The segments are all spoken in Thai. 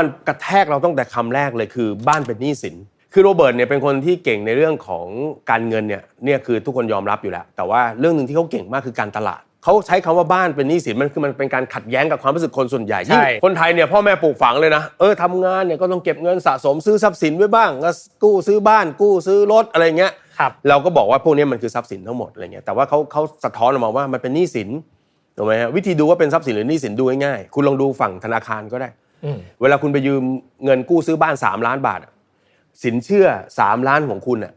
มันกระแทกเราตั้งแต่คำแรกเลยคือบ้านเป็นหนี้สิน คือโรเบิร์ตเนี่ยเป็นคนที่เก่งในเรื่องของการเงินเนี่ยเนี่ยคือทุกคนยอมรับอยู่แล้ว แต่ว่าเรื่องหนึ่งที่เขาเก่งมากคือการตลาด เขาใช้คำว่าบ้านเป็นหนี้สินมันคือมันเป็นการขัดแย้งกับความรู้สึกคนส่วนใหญ่ใช่ ยิ่งคนไทยเนี่ยพ่อแม่ปลูกฝังเลยนะเออทำงานเนี่ยก็ต้องเก็บเงินสะสมซื้อทรัพย์สินไว้บ้างก็กู้ซื้อบ้านกู้ซื้อรถอะไรเงี้ย ครับ เราก็บอกว่าพวกนี้มันคือทรัพย์สินทั้งหมดอะไรเงี้ยแต่ว่าเขาเขาสะท้อนออกมาว่ามันเป็นหนี้สินถูกไหมฮะวิธีดูว่าเป็นทรัพย์สินหรือหนี้สินดูง่ายๆคุณลองดูฝั่งธนาคารก็ได้อืม เวลาคุณไปยืมเงินกู้ซื้อบ้าน3ล้านบาทอะสินเชื่อ3ล้านของคุณอะ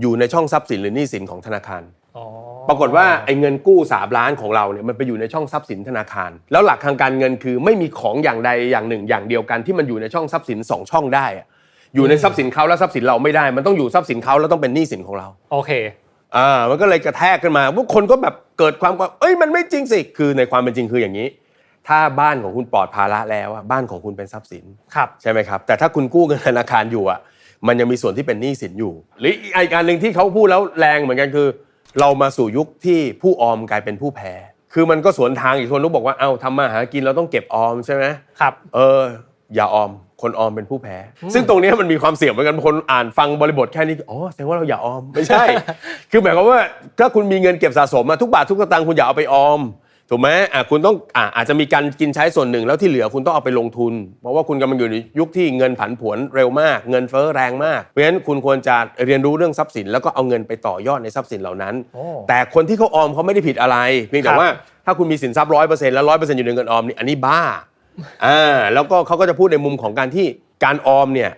อยู่ในช่องทรัพย์สินหรือหนี้สินของธนาคารอ๋อปรากฏว่าไอ้เงินกู้3ล้านของเราเนี่ยมันไปอยู่ในช่องทรัพย์สินธนาคาร แล้วหลักทางการเงินคือไม่มีของอย่างใดอย่างหนึ่งอย่างเดียวกันที่มันอยู่ในช่องทรัพย์สินสองช่องได้อะอยู่ในทรัพย์สินเขาแล้วทรัพย์สินเราไม่ได้ มันต้องอยู่ทรัพย์สินเขาแล้วต้องเป็นหนี้สินของเรา โอเคอ่ามันก็เลยกระแทกขึ้นมาพวกคนก็แบบเกิดความว่าเอ้ยมันไม่จริงสิคือในความเป็นจริงคืออย่างนี้ ถ้าบ้านของคุณปลอดภาระแล้วอะบ้านของคุณเป็นทรัพย์สินครับ ใช่ไหมครับ แต่ถ้าคุณกู้เงินธนาคารอยู่อะมันยังมีส่วนที่เป็นหนี้สินอยู่ หรืออีกอันหนึ่งที่เขาพูดแล้วแรงเหมือนกันคือ เรามาสู่ยุคที่ผู้ออมกลายเป็นผู้แพ้คือมันก็สวนทางอีกคนรู้บอกว่าเอ้าทำมาหากินเราต้องเก็บออมใช่ไหมครับ เออ อย่าออมคนออมเป็นผู้แพ้ ซึ่งตรงเนี้ยมันมีความเสี่ยงเหมือนกันบางคนอ่านฟังบริบทแค่นี้อ๋อแสดงว่าเราอย่าออมไม่ใช่ คือหมายความว่าถ้าคุณมีเงินเก็บสะสมมาทุกบาททุกสตางค์คุณอย่าเอาไปออม ถูกไหมอะคุณต้องอะอาจจะมีการกินใช้ส่วนหนึ่งแล้วที่เหลือคุณต้องเอาไปลงทุน เพราะว่าคุณกำลังอยู่ในยุคที่เงินผันผวนเร็วมาก เงินเฟ้อแรงมาก เพราะฉะนั้นคุณควรจะเรียนรู้เรื่องทรัพย์สิน แล้วก็เอาเงินไปต่อยอดในทรัพย์สินเหล่านั้น โอ้ แต่คนที่เขาออมเขาไม่ได้ผิดอะไร เพียงแต่ครับว่าถ้าคุณมีสินทรัพย์ร้อยเปอร์เซ็นต์แล้วร้อยเปอร์เซ็นต์อยู่ในเงินออมนี่อันนี้บ้าอ่าแล้วก็เขาก็จะพูดในมุมของการที่การออมเนี่ย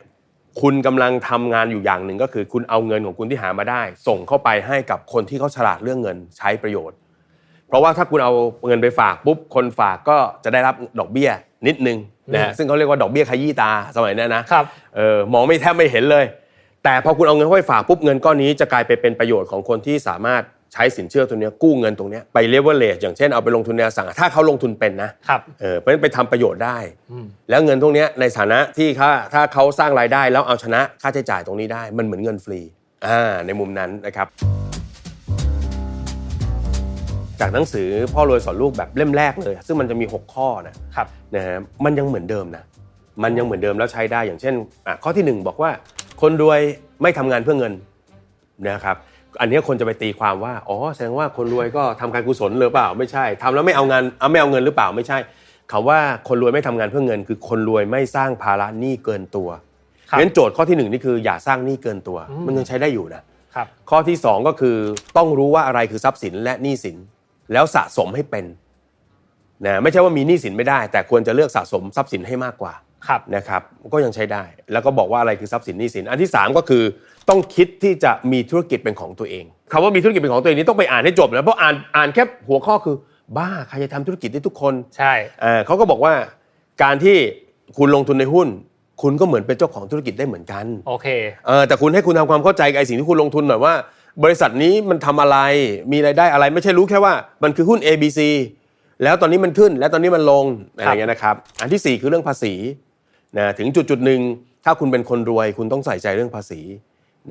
คุณกำลังทำงานอยู่อย่างหนึ่งก็คือ คุณเอาเงินของคุณที่หามาได้ ส่งเข้าไปให้กับคนที่เขาฉลาดเรื่องเงินใช้ประโยชน์เพ ราะว่าถ้าคุณเอาเงินไปฝากปุ๊บคนฝากก็จะได้รับดอกเบี้ยนิดนึงนะฮะซึ่งเขาเรียกว่าดอกเบี้ยขยี้ตาสมัยนั้นนะครับเออมองไม่แทบไม่เห็นเลย แต่พอคุณเอาเงินเข้าไปฝากปุ๊บเงินก้อนนี้จะกลายไปเป็นประโยชน์ของคนที่สามารถใช้สินเชื่อตัวเนี้ยกู้เงินตรงเนี้ยไปเลเวลเลอย่างเช่นเอาไปลงทุนในอสังหาถ้าเขาลงทุนเป็นนะครับเออเพราะฉะนั้นไปทำประโยชน์ได้อืมแล้วเงินพวกเนี้ยในฐานะที่ถ้าถ้าเขาสร้างรายได้แล้วเอาชนะค่าใช้จ่ายตรงนี้ได้ มันเหมือนเงินฟรีอ่าในมุมนั้นนะครับ จากหนังสือพ่อรวยสอนลูกแบบเล่มแรกเลย ซึ่งมันจะมี 6 ข้อนะครับนะฮะมันยังเหมือนเดิมนะมันยังเหมือนเดิมแล้วใช้ได้อย่างเช่นอะข้อที่หนึ่งบอกว่า คนรวยไม่ทำงานเพื่อเงินนะครับอันเนี้ยคนจะไปตีความว่าอ๋อแสดงว่าคนรวยก็ทำการกุศลหรือเปล่าไม่ใช่ทำแล้วไม่เอางานเอาไม่เอาเงินหรือเปล่าไม่ใช่คำว่าคนรวยไม่ทำงานเพื่อเงิน คือคนรวยไม่สร้างภาระหนี้เกินตัวครัเพบราะฉะนั้นโจทย์ข้อที่หนึ่งนี่คืออย่าสร้างหนี้เกินตัวอืมมันยังใช้ได้อยู่นะ ครับ ข้อที่ 2 ก็คือต้องรู้ว่าอะไรคือทรัพย์สินและหนี้สิน แล้วสะสมให้เป็นนะไม่ใช่ว่ามีหนี้สินไม่ได้ แต่ควรจะเลือกสะสมทรัพย์สินให้มากกว่าครับนะครับ ก็ยังใช้ได้ แล้วก็บอกว่าอะไรคือทรัพย์สินหนี้สิน อันที่ 3 ก็คือต้องคิดที่จะมีธุรกิจเป็นของตัวเองคำว่ามีธุรกิจเป็นของตัวเองนี้ต้องไปอ่านให้จบนะเพราะอ่านอ่านแค่หัวข้อคือ บ้าใครจะทำธุรกิจได้ทุกคนใช่เอ่อเขาก็บอกว่าการที่คุณลงทุนในหุ้น คุณก็เหมือนเป็นเจ้าของธุรกิจได้เหมือนกันโอเคเออแต่คุณให้คุณทำความเข้าใจกับไอ้สิ่งที่คุณลงทุนหน่อยว่า บริษัทนี้มันทำอะไรมีรายได้อะไรไม่ใช่รู้แค่ว่ามันคือหุ้น ABC แล้วตอนนี้มันขึ้น แล้วตอนนี้มันลงอะไรอย่างเงี้ยนะครับอันที่ 4 คือเรื่องภาษีนะถึงจุดจุดๆหนึ่งถ้าคุณเป็นคนรวยคุณต้องใส่ใจเรื่องภาษี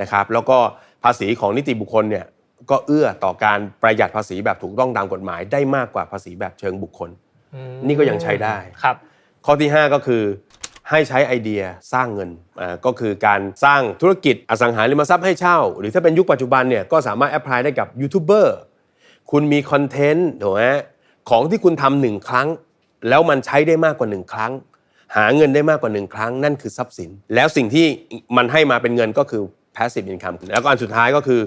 นะครับแล้วก็ภาษีของนิติบุคคลเนี่ยก็เอื้อต่อการประหยัดภาษีแบบถูกต้องตามกฎหมายได้มากกว่าภาษีแบบเชิงบุคคลอืมนี่ก็ยังใช้ได้ครับ ข้อที่ 5 ก็คือ ให้ใช้ไอเดียสร้างเงินอ่าก็คือการสร้างธุรกิจอสังหาริมทรัพย์ให้เช่า หรือถ้าเป็นยุคปัจจุบันเนี่ยก็สามารถแอพพลายได้กับยูทูบเบอร์คุณมีคอนเทนต์ถูกไหมของที่คุณทำหนึ่งครั้ง แล้วมันใช้ได้มากกว่าหนึ่งครั้ง หาเงินได้มากกว่าหนึ่งครั้ง นั่นคือทรัพย์สิน แล้วสิ่งที่มันให้มาเป็นเงินก็คือ passive income แล้วก็อันสุดท้ายก็คือ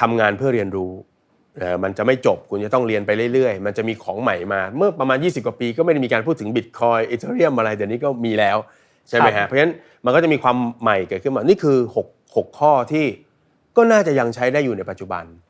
ทำงานเพื่อเรียนรู้ มันจะไม่จบคุณจะต้องเรียนไปเรื่อยๆ มันจะมีของใหม่มา เมื่อประมาณ 20 กว่าปีก็ไม่ได้มีการพูดถึงบิตคอยอีเทเรียมอะไรเดี๋ยวนี้ก็มีแล้วใช่ไหมครัฮะบเพราะฉะนั้นมันก็จะมีความใหม่เกิดขึ้นมา นี่คือ 6 6 ข้อที่ก็น่าจะยังใช้ได้อยู่ในปัจจุบัน